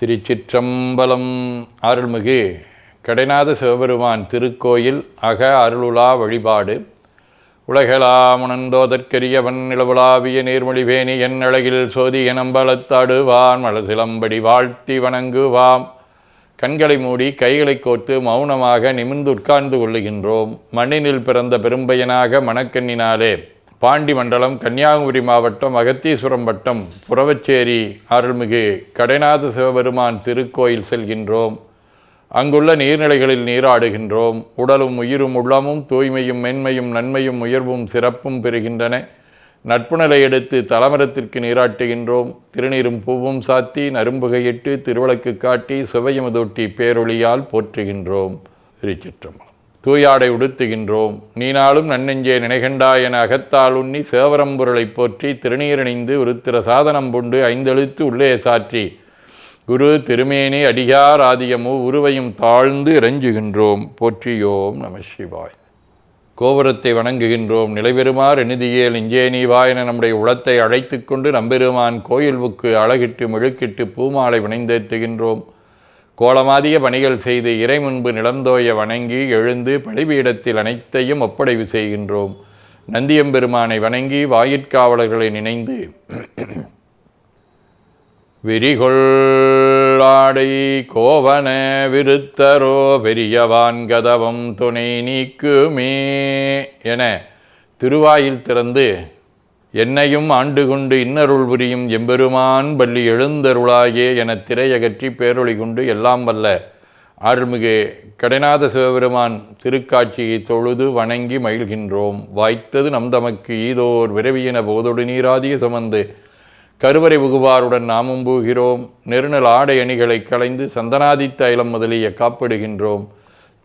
திருச்சிற்றம்பலம் அருள்மிகு கடைநாத சிவபெருமான் திருக்கோயில் அக அருளுலா வழிபாடு. உலகளாமுணந்தோதற்கரியவன் நிலவுலாவிய நீர்மொழிவேணி என் அழகில் சோதி எனம்பலத்தாடுவான் மலசிலம்படி வாழ்த்தி வணங்குவாம். கண்களை மூடி கைகளை கோர்த்து மௌனமாக நிமிர்ந்து உட்கார்ந்து கொள்ளுகின்றோம். மண்ணினில் பிறந்த பெரும்பயனாக மணக்கண்ணினாலே பாண்டி மண்டலம் கன்னியாகுமரி மாவட்டம் அகத்தீஸ்வரம் வட்டம் புறவச்சேரி அருள்மிகு கடைநாத சிவபெருமான் திருக்கோயில் செல்கின்றோம். அங்குள்ள நீர்நிலைகளில் நீராடுகின்றோம். உடலும் உயிரும் உள்ளமும் தூய்மையும் மென்மையும் நன்மையும் உயர்வும் சிறப்பும் பெறுகின்றன. நட்புணலை எடுத்து தலமரத்திற்கு நீராட்டுகின்றோம். திருநீரும் பூவும் சாத்தி நரும்புகையிட்டு திருவிளக்கு காட்டி சுவையமுதொட்டி பேரொளியால் போற்றுகின்றோம். திருச்சிற்றம்பலம். தூயாடை உடுத்துகின்றோம். நீனாலும் நன்னெஞ்சே நினைகண்டாய் என அகத்தால் உண்ணி சேவரம்பொருளைப் போற்றி திருநீரணிந்து உருத்திர சாதனம் புண்டு ஐந்தெழுத்து உள்ளே சாற்றி. குரு திருமேனி அடியார் ஆதியமு உருவையும் தாழ்ந்து இறைஞ்சுகின்றோம். போற்றியோம் நம சிவாய். கோபுரத்தை வணங்குகின்றோம். நிலைபெறுமாறு நிதியேல் இஞ்சே நீவா என நம்முடைய உளத்தை அழைத்து கொண்டு நம்பெருமான் கோயில்வுக்கு அழகிட்டு மெழுக்கிட்டு பூமாலை வினைந்தேத்துகின்றோம். கோலமாதிய பணிகள் செய்து இறை முன்பு நிலந்தோய வணங்கி எழுந்து பலிபீடத்தில் அனைத்தையும் ஒப்படைவு செய்கின்றோம். நந்தியம்பெருமானை வணங்கி வாயிற்காவலர்களை நினைந்து விரிகொள்ளாடை கோவன விருத்தரோ பெரியவான் கதவம் துணை நீக்குமே என திருவாயில் திறந்து என்னையும் ஆண்டு கொண்டு இன்னருள் புரியும் எம்பெருமான் பள்ளி எழுந்தருளாயே என திரையகற்றி பேரொளி கொண்டு எல்லாம் வல்ல. அருள்மிகு கடைநாத சிவபெருமான் திருக்காட்சியை தொழுது வணங்கி மகிழ்கின்றோம். வாய்த்தது நம் தமக்கு ஈதோர் விரவியின போதொடு நீராதிய சுமந்து. கருவறை புகுவாருடன் நாமும் பூகிறோம். நெருநல் ஆடை அணிகளை களைந்து சந்தனாதி தைலம் முதலிய காப்பிடுகின்றோம்.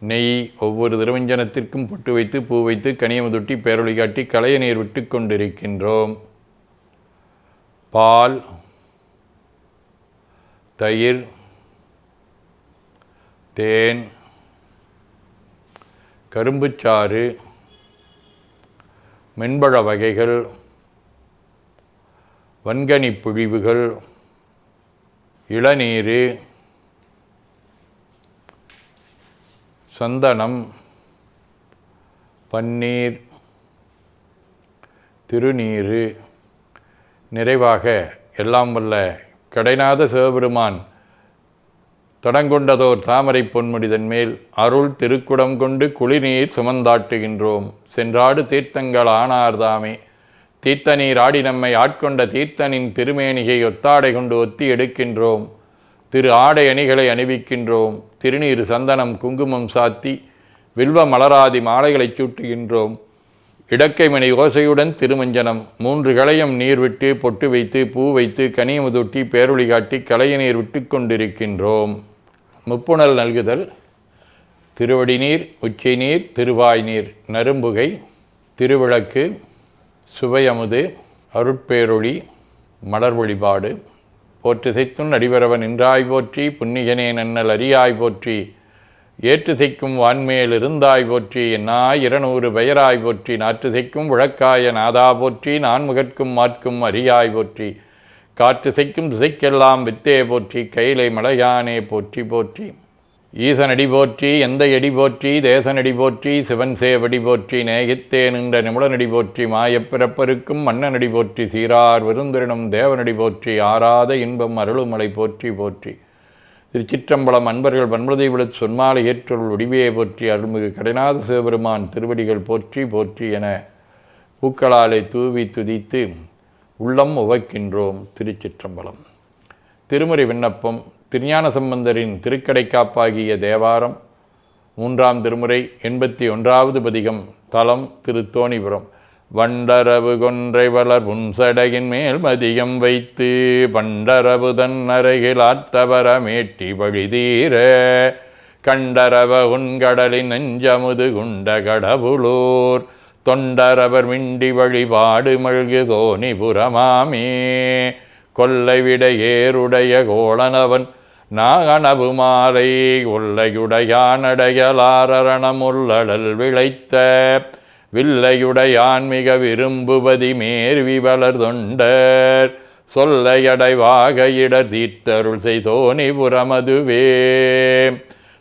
நெய் ஒவ்வொரு திருவஞ்சனத்திற்கும் பொட்டு வைத்து பூ வைத்து கனியமுதொட்டி பேரொழி காட்டி களைய நீர் விட்டு கொண்டிருக்கின்றோம். பால் தயிர் தேன் கரும்புச்சாறு மென்பழ வகைகள் வன்கனி புழிவுகள் இளநீர் சந்தனம் பன்னீர் திருநீரு நிறைவாக எல்லாம் வல்ல கடைநாத சிவபெருமான் தொடங்கொண்டதோர் தாமரை பொன்முடிதன் மேல் அருள் திருக்குடம் கொண்டு குளிர்நீர் சுமந்தாட்டுகின்றோம். சென்றாடு தீர்த்தங்கள் ஆனார்தாமே. தீர்த்த நீர் ஆடி நம்மை ஆட்கொண்ட தீர்த்தனின் திருமேனிகை ஒத்தாடை கொண்டு ஒத்தி எடுக்கின்றோம். திரு ஆடை அணிகளை அணிவிக்கின்றோம். திருநீர் சந்தனம் குங்குமம் சாத்தி வில்வ மலராதி மாலைகளைச் சூட்டுகின்றோம். இடக்கைமணி ஓசையுடன் திருமஞ்சனம். மூன்று களையம் நீர் விட்டு பொட்டு வைத்து பூ வைத்து கனியமுதொட்டி பேரொளி காட்டி களைய நீர் விட்டு கொண்டிருக்கின்றோம். முப்புணல் நல்குதல். திருவடி நீர் உச்சி நீர் திருவாய் நீர். நரும்புகை திருவிளக்கு சுவையமுது அருட்பேரொளி மலர் வழிபாடு போற்று போற்றுசைத்தும் அடிபரவன் நின்றாய் போற்றி புன்னிகனே நன்னல் அரியாய் போற்றி. ஏற்றுசைக்கும் வான்மேல் இருந்தாய் போற்றி என்னாய் இருநூறு பெயராய் போற்றி. நாற்று செய்க்கும் விளக்காய நாதா போற்றி நான்முகற்கும் மாற்கும் அரியாய் போற்றி. காற்றுசைக்கும் திசைக்கெல்லாம் வித்தே போற்றி கைலை மலையானே போற்றி போற்றி. ஈசனடி போற்றி எந்த எடி போற்றி தேசனடி போற்றி சிவன் சேவடி போற்றி நேகித்தே நின்ற நிமுடனடி போற்றி மாயப்பிறப்பருக்கும் மன்னனடி போற்றி சீரார் விருந்திரனும் தேவனடி போற்றி ஆராத இன்பம் அருளுமலை போற்றி போற்றி. திருச்சிற்றம்பலம் அன்பர்கள் பன்மதி விழுத் சொன்மாலை ஏற்றொருள் வடிவே போற்றி அருள்மிகு கடைநாத சிவபெருமான் திருவடிகள் போற்றி போற்றி என பூக்களாலை தூவி துதித்து உள்ளம் உவக்கின்றோம் திருச்சிற்றம்பலம். திருமுறை விண்ணப்பம் திருஞான சம்பந்தரின் திருக்கடைக்காப்பாகிய தேவாரம் மூன்றாம் திருமுறை எண்பத்தி ஒன்றாவது பதிகம் தலம் திருத்தோணிபுரம். வண்டரவு கொன்றை வளர் புன்சடையின் மேல் மதியம் வைத்து பண்டரவு தன் அருகில் ஆத்தவர மேட்டி வழிதீர. கண்டரவ உன்கடலின் நெஞ்சமுது குண்ட கடவுளூர். தொண்டரவர் மிண்டி வழிபாடு மழ்கு தோணிபுரமாமே. கொல்லை விட ஏருடைய கோளனவன் நாகனவு மாலை விளைத்த வில்லையுடையான் மிக விரும்புவதி மேர்வி வளர் தொண்டர் சொல்லையடைவாக இட தீர்த்தருள் செய்தோனி புறமதுவே.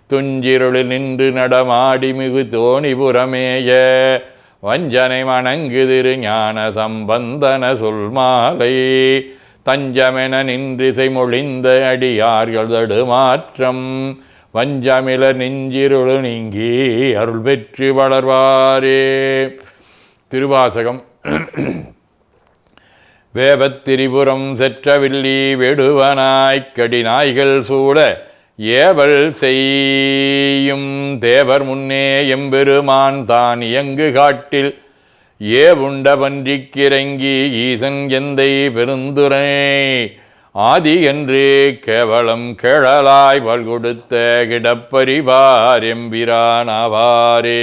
துஞ்சிருளில் நின்று நடமாடி மிகு தோணிபுரமேய வஞ்சனை மணங்கு திரு ஞான சம்பந்தன சொல் மாலை தஞ்சமென நின்றிசை மொழிந்த அடியார்கள் தடுமாற்றம் வஞ்சமில நெஞ்சிருளு நீங்கி அருள் பெற்று வளர்வாரே. திருவாசகம். வேபத்திரிபுரம் செற்றவில்லி வெடுவனாய்க்கடி நாய்கள் சூழ ஏவல் செய்யும். தேவர் முன்னே எம்பெருமான் தான் இயங்கு காட்டில் ஏவுண்ட பன்றிக்கிறங்கி ஈசன் எந்தை பெருந்துரை ஆதி என்று கேவலம் கேழலாய் வல் கொடுத்த கிடப்பரிவார் எம்பிரானாவாரே.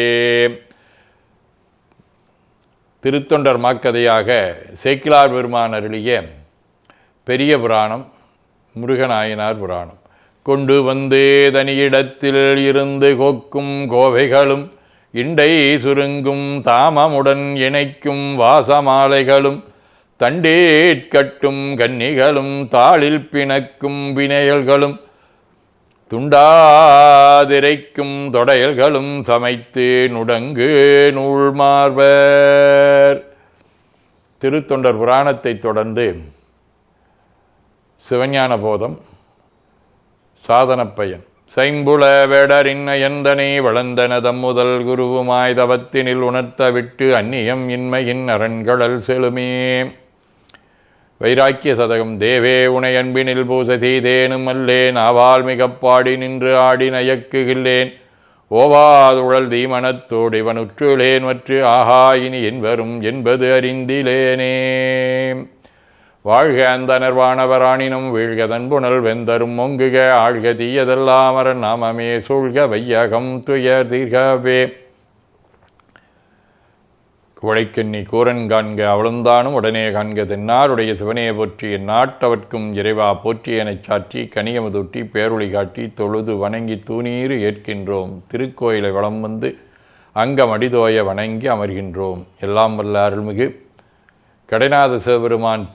திருத்தொண்டர் மாக்கதையாக சேக்கிலார் பெருமான் அருளிய பெரிய புராணம் முருகநாயனார் புராணம். கொண்டு வந்து தனியிடத்தில் இருந்து கொக்கும் கோவைகளும் இண்டை சுருங்கும் தாமமுடன் இணைக்கும் வாசமாலைகளும் தண்டேற்கட்டும் கன்னிகளும் தாளில் பிணக்கும் வினையல்களும் துண்டாதிரைக்கும் தொடையல்களும் சமைத்து நுடங்கு நூல்மார்வர். திருத்தொண்டர் புராணத்தைத் தொடர்ந்து சிவஞான போதம் சாதனப்பயன். சைம்புல வேடரின்ன எந்தனை வளர்ந்தனதம் முதல் குருவுமாய் தவத்தினில் உணர்த்த விட்டு அந்நியம் இன்மையின் அரண்களல் செலுமே வைராக்கிய சதகம் தேவே உனை அன்பினில் பூச செய்தேனும் அல்லேன் அவால் மிகப்பாடி நின்று ஆடி நயக்குகில்லேன். ஓவாதுழல் தீமனத்தோடு இவனுற்றுளேன் மற்று ஆஹா இனி என் வரும் என்பது அறிந்திலேனே. வாழ்க அந்த நர்வானவராணினும் வீழ்க தன்புணல் வெந்தரும் மொங்குக ஆழ்க தீயதெல்லாமரன் நாமமே சூழ்க வையகம் துயர் தீர்கவே. குழைக்கண்ணி கூரன் காண்க அவளுந்தானும் உடனே காண்க தென்னாருடைய சிவனையை போற்றி நாட்டவர்க்கும் இறைவா போற்றி எனச் சாற்றி கனியமுதொட்டி பேரொளி காட்டி தொழுது வணங்கி தூணீறு ஏற்கின்றோம். திருக்கோயிலை வளம் வந்து அங்கம் அடிதோய வணங்கி அமர்கின்றோம். எல்லாம் வல்ல அருள்மிகு. கடைநாத சிவபெருமான்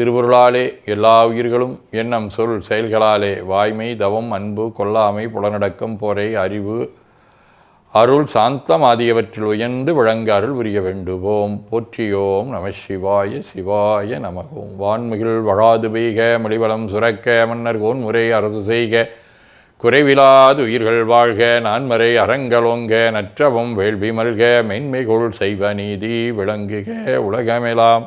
திருவருளாலே எல்லா உயிர்களும் எண்ணம் சொல் செயல்களாலே வாய்மை தவம் அன்பு கொல்லாமை புலனடக்கம் போரை அறிவு அருள் சாந்தம் ஆகியவற்றில் உயர்ந்து விளங்க அருள் புரிய வேண்டுவோம். போற்றியோம் நம சிவாய சிவாய நமகோம். வான்மிகில் வழாது பெய்க மலிவளம் சுரக்க மன்னர் கோன் முறை அரசு செய்க. குறைவிலாது உயிர்கள் வாழ்க நான்மறை அறங்களோங்க நற்றவம் வேள்வி மல்க மென்மைகொள் செய்வ நீதி விளங்குக. உலகமெலாம்